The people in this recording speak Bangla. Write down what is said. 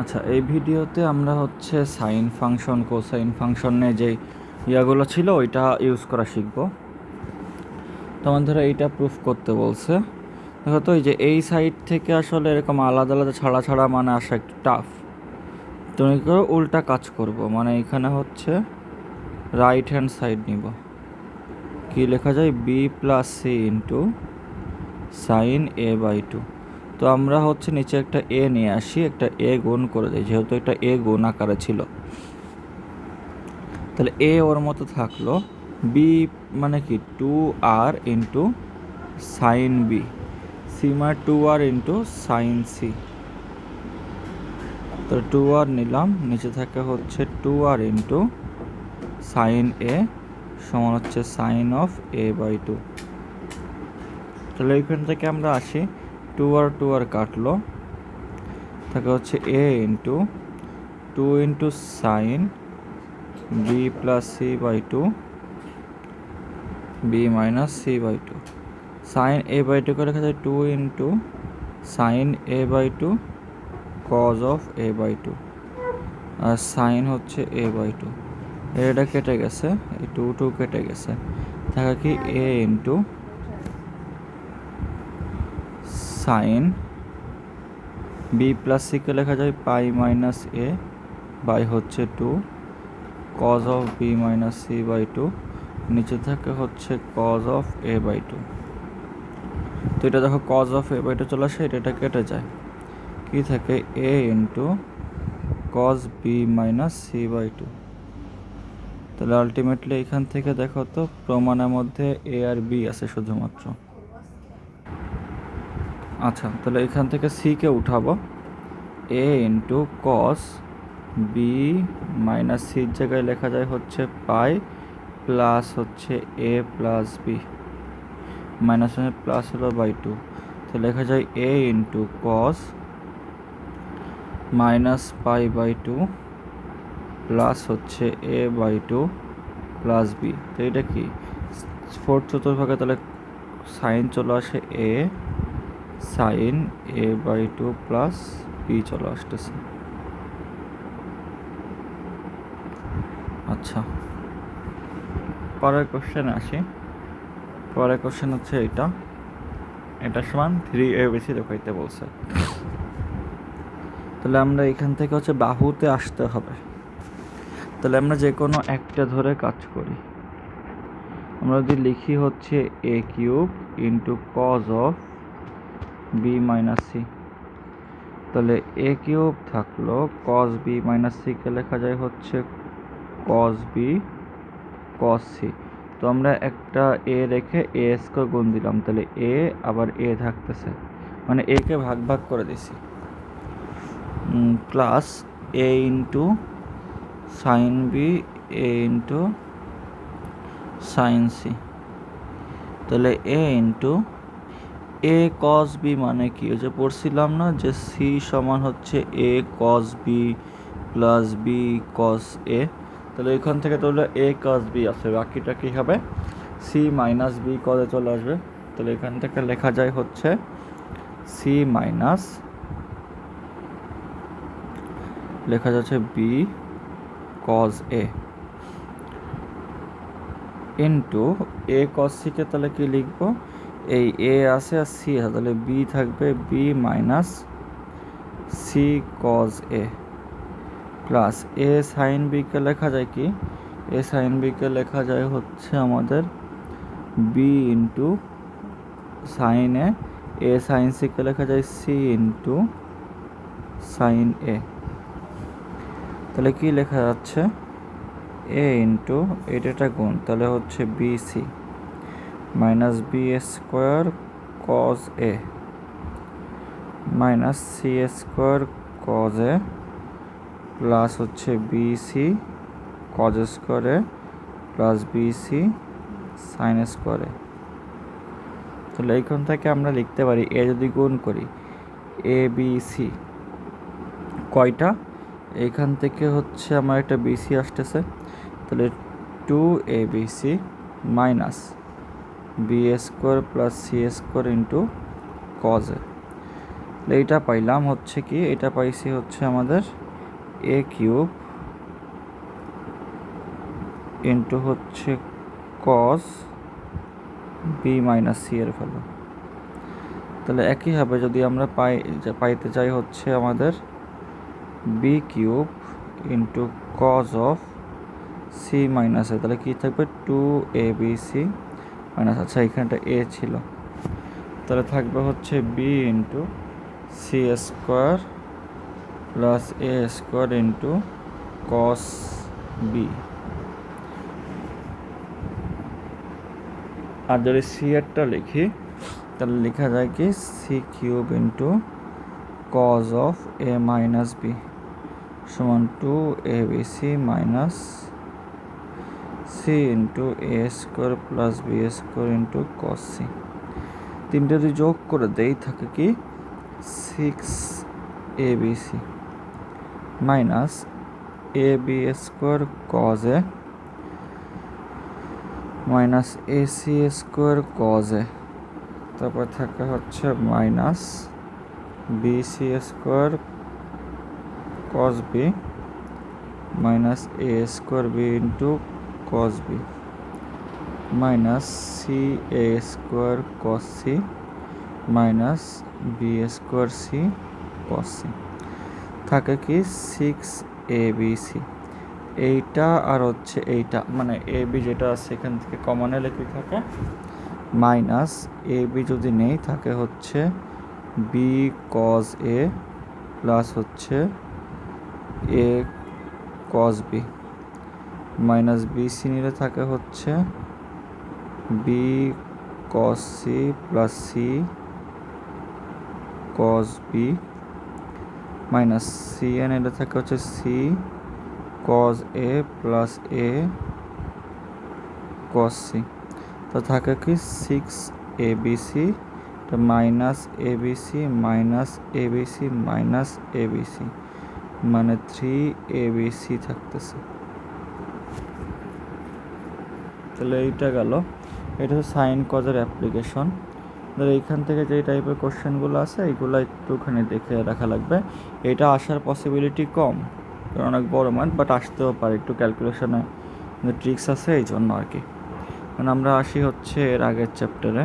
আচ্ছা এই ভিডিওতে আমরা হচ্ছে সাইন ফাংশন, কোসাইন ফাংশনে যে ইয়াগুলো ছিল, ওইটা ইউজ করা শিখব। তোমার ধরো এইটা প্রুফ করতে বলছে। দেখো তো, এই যে এই সাইড থেকে আসলে এরকম আলাদা আলাদা ছাড়া ছাড়া মানে আসা একটু টাফ তুমি কেউ উল্টা কাজ করব মানে এখানে হচ্ছে রাইট হ্যান্ড সাইড নিব। কি লেখা যায়? B plus C into sine A by two তো আমরা হচ্ছে নিচে একটা এ নিয়ে আসি, একটা এ গুণ করে দিই, যেহেতু একটা এ গুণ আকারে ছিল। তাহলে এ ওর মতো থাকল বি মানে কি? Two R into sine B C মানে two R into sine C তো টু আর নিলাম, নিচে থাকে হচ্ছে two R into sine A সমান হচ্ছে sine of A by two তাহলে এইখান থেকে আমরা আসি। টু আর টু আর কাটলো। থাকে হচ্ছে A into two into sine B plus C by two B minus C by two sine A by two করে লেখা যায় two into sine A by two cos of A by two R sine হচ্ছে এ বাই টু এটা কেটে গেছে, এই টু টু কেটে গেছে। থাকা কি A into sine B plus সিকে লেখা যায় পাই মাইনাস এ বাই হচ্ছে two cos of B minus C by two নিচে থাকে হচ্ছে cos of A by two তো এটা দেখো cos of A by two চলে আসে, এটা কেটে যায়। কি থাকে? A into cos B minus C by two তাহলে আলটিমেটলি এখান থেকে দেখো তো প্রমাণের মধ্যে এ আর বি আছে শুধুমাত্র। আচ্ছা তাহলে এখান থেকে সিকে উঠাবো। A into cos B minus সির জায়গায় লেখা যায় হচ্ছে পাই প্লাস হচ্ছে A plus B minus plus হলো বাই টু। তো লেখা যায় A into cos minus pi by two plus হচ্ছে A by two plus B তো এটা কি? ফোর্থ চতুর্ভাগে তাহলে সাইন চলে আসে A sine A by two plus B চলে আসতেছে। আচ্ছা পরের কোশ্চেন আসি। পরের কোশ্চেন হচ্ছে এটা এটা সমান থ্রি এ বেশি দেখাইতে বলছে। তাহলে আমরা এখান থেকে হচ্ছে বাহুতে আসতে হবে। তাহলে আমরা যে কোনো একটা ধরে কাজ করি। আমরা যদি লিখি হচ্ছে A cube into cos of B minus C তাহলে এ কিউব থাকল কজ বি মাইনাস সিকে লেখা যায় হচ্ছে কজ বি কজ সি তো আমরা একটা এ রেখে এ স্কোয়ার গুণ দিলাম, তাহলে এ আবার এ থাকতেছে। মানে একে ভাগ ভাগ করে দিছি। Plus A into sine B A into sine C তাহলে A into A cos B মানে কি? ওই যে পড়ছিলাম না যে সি সমান হচ্ছে A cos B plus B cos A তাহলে এখান থেকে তাহলে এ কস বি আছে, বাকিটা কী হবে? সি মাইনাস বি কজে চলে আসবে। তাহলে এখান থেকে লেখা যায় হচ্ছে সি মাইনাস লেখা যাচ্ছে B cos A into A cos সিকে তাহলে কি লিখব? এই এ আছে আর সি আছে, তাহলে বি থাকবে, B minus C cos A. Plus A sine বিকে লেখা যায় কি? এ সাইন বিকে লেখা যায় হচ্ছে আমাদের B into sine A. A sine সিকে লেখা যায় সি ইন্টু সাইন এ। তাহলে কি লেখা যাচ্ছে? এ ইন্টু এটা গুণ, তাহলে হচ্ছে B C minus B square cos A minus C square cos A plus হচ্ছে বি সি কজ স্কোয়ারে প্লাস বি সি সাইন স্কোয়ারে তাহলে এইখান থেকে আমরা লিখতে পারি এ যদি গুণ করি এ বি সি কয়টা? এইখান থেকে হচ্ছে আমার একটা বিসি আসতেছে। তাহলে two A B C minus B square plus C square into cos এইটা পাইলাম হচ্ছে কি, এটা পাইছি হচ্ছে আমাদের এ কিউব ইন্টু হচ্ছে কস বি মাইনাস সি এর ভ্যালু তাহলে একইভাবে যদি আমরা পাই পাইতে চাই হচ্ছে আমাদের B cube into cos of C minus A তাহলে কী থাকবে? Two A B C minus আচ্ছা এখানটা এ ছিল। তাহলে থাকবে হচ্ছে B into C square plus A square into cos B আর যদি সি এরটা লিখি, তাহলে লেখা যায় কি? C cube into cos of A minus B সমান two A B C minus C into A square plus B square into cos C তিনটে যদি যোগ করে দেই, থাকে কি? Six A B C minus A B square cos A minus A C square cos A তারপর থাকে হচ্ছে minus B C square cos B minus A square B into cos B minus C A square cos C minus B square C cos C থাকে কি সিক্স এ বি সি এইটা আর হচ্ছে এইটা মানে এ বি যেটা আছে এখান থেকে কমন এলে কি থাকে। মাইনাস এ বি যদি নেই থাকে হচ্ছে বি কজ এ প্লাস হচ্ছে A cos B minus B C নিলে থাকে হচ্ছে B cos C plus C cos B minus C N এটা থাকে হচ্ছে C cos A plus A cos C তো থাকে কি six A B C minus A B C minus A B C minus A B C মানে থ্রি এ বি সি থাকতেছে। তাহলে এইটা গেল। এটা হচ্ছে সাইন কজের অ্যাপ্লিকেশন। ধর এইখান থেকে যে টাইপের কোশ্চেনগুলো আছে, এইগুলো একটুখানি দেখে রাখা লাগবে। এটা আসার পসিবিলিটি কম, কারণ অনেক বড় মান বাট আসতেও পারে, একটু ক্যালকুলেশনে ট্রিক্স আছে এই জন্য আর কি। মানে আমরা আসি হচ্ছে এর আগের চ্যাপ্টারে